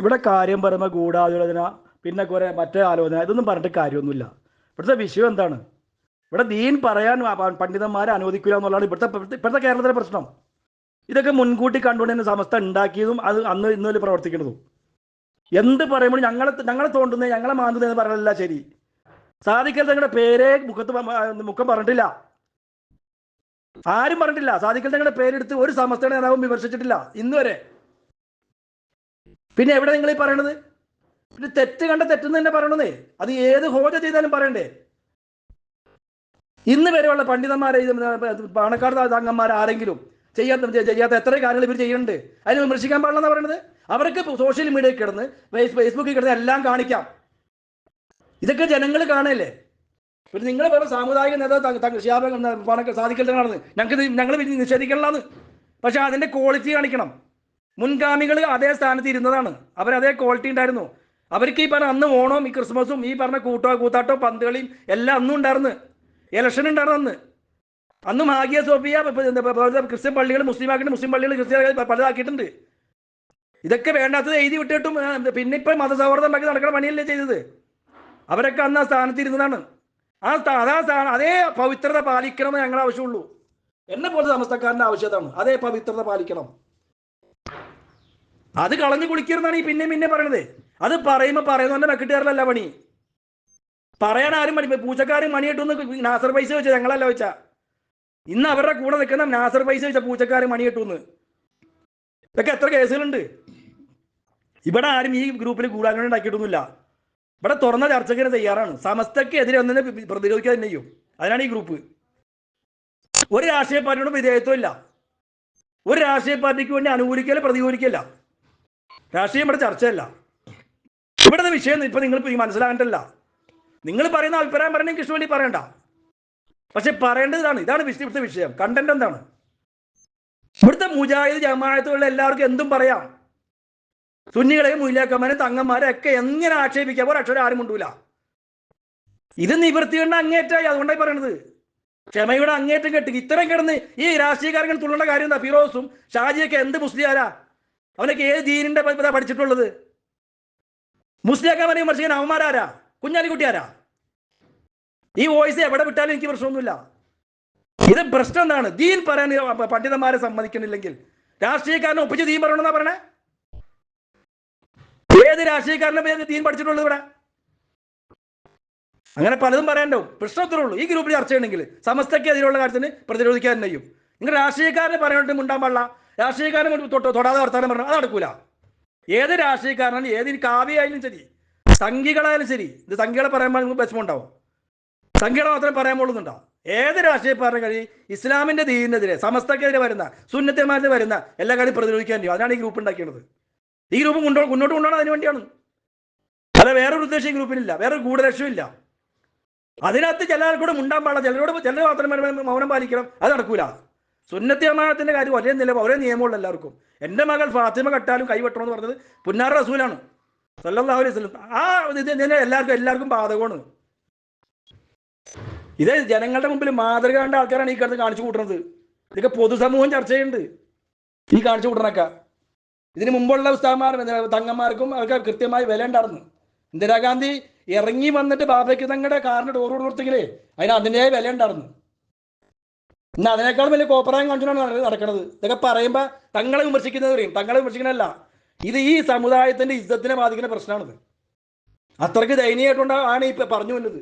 ഇവിടെ കാര്യം പറയുമ്പോൾ ഗൂഢാലോചന പിന്നെ കുറെ മറ്റേ ആലോചന ഇതൊന്നും പറഞ്ഞിട്ട് കാര്യമൊന്നുമില്ല. ഇവിടുത്തെ വിഷയം എന്താണ്? ഇവിടെ ദീൻ പറയാൻ പണ്ഡിതന്മാരെ അനുവദിക്കില്ല എന്നുള്ളതാണ് ഇവിടുത്തെ ഇവിടുത്തെ- കേരളത്തിലെ പ്രശ്നം. ഇതൊക്കെ മുൻകൂട്ടി കണ്ടുകൊണ്ട് തന്നെ സമസ്ത ഉണ്ടാക്കിയതും അത് അന്ന് ഇന്നലെ പ്രവർത്തിക്കുന്നതും. എന്ത് പറയുമ്പോൾ ഞങ്ങളെ ഞങ്ങളെ തോണ്ടുന്നത് ഞങ്ങളെ മാന്തുന്നത് എന്ന് പറയലല്ല ശരി. സാധിക്കൽ തങ്ങളുടെ പേരെ മുഖത്ത് മുഖം പറഞ്ഞിട്ടില്ല. ആരും പറഞ്ഞിട്ടില്ല. സാധിക്കൽ തങ്ങളുടെ പേരെടുത്ത് ഒരു സമസ്തയുടെ നേതാവും വിമർശിച്ചിട്ടില്ല. ഇന്ന് വരെ. പിന്നെ എവിടെ നിങ്ങൾ ഈ പറയണത്? പിന്നെ തെറ്റ് കണ്ട തെറ്റെന്ന് തന്നെ പറയണതേ അത് ഏത് ഹോജ ചെയ്താലും പറയണ്ടേ? ഇന്ന് വരെയുള്ള പണ്ഡിതന്മാരെ പാണക്കാട് തങ്ങന്മാർ ആരെങ്കിലും ചെയ്യാത്ത ചെയ്യാത്ത എത്ര കാര്യങ്ങൾ ഇവർ ചെയ്യുന്നുണ്ട്. അതിന് വിമർശിക്കാൻ പാടില്ലെന്ന് പറയണത്? അവർക്ക് സോഷ്യൽ മീഡിയയിൽ കിടന്ന് ഫേസ്ബുക്കിൽ കിടന്ന് എല്ലാം കാണിക്കാം. ഇതൊക്കെ ജനങ്ങൾ കാണല്ലേ? പിന്നെ നിങ്ങൾ വേറെ സാമുദായിക നേതാവ് പണക്ക് സാധിക്കലാണെന്ന് ഞങ്ങൾക്ക് ഞങ്ങൾ നിഷേധിക്കണമെന്ന് പക്ഷെ അതിന്റെ ക്വാളിറ്റി കാണിക്കണം. മുൻഗാമികൾ അതേ സ്ഥാനത്ത് ഇരുന്നതാണ്. അവർ അതേ ക്വാളിറ്റി ഉണ്ടായിരുന്നു. അവർക്ക് ഈ പറഞ്ഞ അന്ന് ഓണവും ഈ ക്രിസ്മസും ഈ പറഞ്ഞ കൂട്ടോ കൂത്താട്ടോ പന്തുകളിയും എല്ലാം അന്നും ഉണ്ടായിരുന്നു. ഇലക്ഷൻ ഉണ്ടായിരുന്നു അന്ന്. അന്നും ആഗിയ സോഫിയ ക്രിസ്ത്യൻ പള്ളികൾ മുസ്ലിം ആക്കിയിട്ട് മുസ്ലിം പള്ളികൾ ക്രിസ്ത്യൻ പലതാക്കിയിട്ടുണ്ട്. ഇതൊക്കെ വേണ്ടാത്തത് എഴുതി വിട്ടിട്ടും പിന്നെ ഇപ്പം മതസൗഹാർദ്ദം ഉണ്ടാക്കി നടക്കുന്ന പണിയല്ലേ ചെയ്തത്. അവരൊക്കെ അന്ന് ആ സ്ഥാനത്ത് ഇരുന്നതാണ്. ആ അതാ സ്ഥാനം അതേ പവിത്രത പാലിക്കണം ഞങ്ങളുടെ ആവശ്യമുള്ളൂ. എന്നെ പോലെ സമസ്തക്കാരന്റെ ആവശ്യത്താണ് അതേ പവിത്രത പാലിക്കണം. അത് കളഞ്ഞു കുളിക്കരുന്നാണ് ഈ പിന്നെ പിന്നെ പറയണത്. അത് പറയുമ്പോ പറയുന്നവന്റെ മെക്കിട്ടുകാരല്ല പണി. പറയാൻ ആരും മണി പൂച്ചക്കാരും മണി കിട്ടുമെന്ന് നാസർ പൈസ വെച്ച ഞങ്ങളല്ല വെച്ച. ഇന്ന് അവരുടെ കൂടെ നിൽക്കുന്ന നാസർ പൈസ വെച്ച പൂച്ചക്കാർ മണി കിട്ടുമെന്ന് ഇതൊക്കെ എത്ര കേസുകളുണ്ട്. ഇവിടെ ആരും ഈ ഗ്രൂപ്പിൽ കൂടാൻ ഉണ്ടാക്കിയിട്ടൊന്നുമില്ല. ഇവിടെ തുറന്ന ചർച്ചയ്ക്ക് തയ്യാറാണ്. സമസ്തക്ക് എതിരെ ഒന്നിനെ പ്രതിരോധിക്കാൻ തന്നെ ചെയ്യും. അതിനാണ് ഈ ഗ്രൂപ്പ്. ഒരു രാഷ്ട്രീയ പാർട്ടിയോടും വിധേയത്വം ഇല്ല ഒരു രാഷ്ട്രീയ പാർട്ടിക്ക് വേണ്ടി അനുകൂലിക്കല്ല പ്രതികൂലിക്കല്ല. രാഷ്ട്രീയം ഇവിടെ ചർച്ചയല്ല. ഇവിടുത്തെ വിഷയം ഇപ്പൊ നിങ്ങൾ മനസ്സിലാകണ്ടല്ല നിങ്ങൾ പറയുന്ന അഭിപ്രായം പറയണേ കൃഷ്ണ വേണ്ടി പറയണ്ട. പക്ഷെ പറയേണ്ടത് ഇതാണ്. ഇതാണ് ഇവിടുത്തെ വിഷയം. കണ്ടന്റ് എന്താണ്? ഇവിടുത്തെ മുജാഹിദ് ജമാഅത്തുള്ള എല്ലാവർക്കും എന്തും പറയാം. സുന്നികളെയും മുല്ലാക്കന്മാരെ തങ്ങന്മാരെ ഒക്കെ എങ്ങനെ ആക്ഷേപിക്കാം? ഒരക്ഷരം ആരും കൊണ്ടൂല ഇത് നിവൃത്തി കൊണ്ട് അങ്ങേറ്റായി അതുകൊണ്ടായി പറയണത്. ക്ഷമയുടെ അങ്ങേറ്റം കെട്ടി. ഇത്തരം കിടന്ന് ഈ രാഷ്ട്രീയക്കാരങ്ങൾ തുള്ളേണ്ട കാര്യം എന്താ? ഫിറോസും ഷാജിയൊക്കെ എന്ത് മുസ്ലിയാരാ? അവനൊക്കെ ഏത് ദീനിന്റെ പഠിച്ചിട്ടുള്ളത്? മുസ്ലിയാക്കാൻ വിമർശിക്കാൻ അവന്മാരാരാ? കുഞ്ഞാലിക്കുട്ടിയാരാ? ഈ വോയിസ് എവിടെ വിട്ടാലും എനിക്ക് പ്രശ്നമൊന്നുമില്ല. ഇത് പ്രശ്നം എന്താണ്? ദീൻ പറയാൻ പണ്ഡിതന്മാരെ സമ്മതിക്കണില്ലെങ്കിൽ രാഷ്ട്രീയക്കാരനെ ഒപ്പിച്ച് ദീൻ പറയണമെന്നാ പറയണേ? ഏത് രാഷ്ട്രീയക്കാരനെ ദീൻ പഠിച്ചിട്ടുള്ളത് ഇവിടെ? അങ്ങനെ പലതും പറയാനുണ്ടാവും. പ്രശ്നം അത്രേ ഉള്ളൂ. ഈ ഗ്രൂപ്പിൽ ചർച്ച ചെയ്യണമെങ്കിൽ സമസ്തയ്ക്ക് അതിലുള്ള കാര്യത്തിന് പ്രതിരോധിക്കാൻ കഴിയും നിങ്ങൾ രാഷ്ട്രീയക്കാരനെ പറയാനായിട്ട് മിണ്ടാൻ പാടില്ല. രാഷ്ട്രീയക്കാരനെ തൊടാതെ വർത്താനം പറഞ്ഞു അത് നടക്കൂല. ഏത് രാഷ്ട്രീയക്കാരനാണ് ഏത് കാവ്യായാലും ശരി സംഘികളായാലും ശരി ഇത് സംഘികളെ പറയുമ്പോൾ നിങ്ങൾക്ക് വിഷമമുണ്ടാവും സംഘികളെ മാത്രമേ പറയാൻ പോകുന്നുണ്ടോ ഏത് രാഷ്ട്രീയ പാർട്ടി കഴി ഇസ്ലാമിന്റെ ദീനെതിരെ സമസ്തക്കെതിരെ വരുന്ന സുന്നത്തന്മാരെതിരെ വരുന്ന എല്ലാ കാര്യം പ്രതിരോധിക്കാൻ ചെയ്യും? അതാണ് ഈ ഗ്രൂപ്പ് ഉണ്ടാക്കിയത് ഈ ഗ്രൂപ്പ് മുന്നോട്ട് മുന്നോട്ട് കൊണ്ടുപോകണം അതിന് വേണ്ടിയാണ്. അല്ല വേറൊരു ഉദ്ദേശം ഈ ഗ്രൂപ്പിനില്ല വേറൊരു ഗൂഢലക്ഷ്യമില്ല അതിനകത്ത് ചില ആൾക്കൂടെ മുണ്ടാൻ പാടില്ല. ചിലരോട് ചിലർ മാത്രം മൗനം പാലിക്കണം. അത് നടക്കൂല. സുന്നത്തി അമാനത്തിന്റെ കാര്യം ഒരേ നില ഒരേ നിയമമുള്ള എല്ലാവർക്കും. എന്റെ മകൾ ഫാത്തിമ കട്ടാലും കൈവെട്ടണം എന്ന് പറഞ്ഞത് പുന്നാർ റസൂലാണ്. സല്ലല്ലാഹു അലൈഹി ആ ഇത് എല്ലാവർക്കും എല്ലാവർക്കും ബാധകമാണ്. ഇത് ജനങ്ങളുടെ മുമ്പിൽ മാതൃക കണ്ട ആൾക്കാരാണ് ഈ കിടന്ന് കാണിച്ചു കൂട്ടുന്നത്. ഇതൊക്കെ പൊതുസമൂഹം ചർച്ച ചെയ്യുന്നുണ്ട്. ഈ കാണിച്ചു കൂട്ടണൊക്കെ. ഇതിന് മുമ്പുള്ള ഉസ്താമാർ തങ്ങന്മാർക്കും അവർക്ക് കൃത്യമായി വില ഉണ്ടായിരുന്നു. ഇന്ദിരാഗാന്ധി ഇറങ്ങി വന്നിട്ട് ബാബയ്ക്ക് തങ്ങളുടെ കാറിന്റെ ഡോർ കൊടുത്തെങ്കിലേ അതിന് അതിന്റെതായ വില ഉണ്ടായിരുന്നു. ഇന്ന് അതിനേക്കാൾ വലിയ കോപ്പറായം കാണിച്ചാണ് നടക്കുന്നത് ഇതൊക്കെ പറയുമ്പോൾ തങ്ങളെ വിമർശിക്കുന്നത് പറയും തങ്ങളെ വിമർശിക്കണല്ല ഇത് ഈ സമുദായത്തിന്റെ ഇജ്ജത്തിനെ ബാധിക്കുന്ന പ്രശ്നമാണിത്. അത്രയ്ക്ക് ദയനീയമായിട്ടുണ്ടാണ് ഈ പറഞ്ഞു വന്നത്.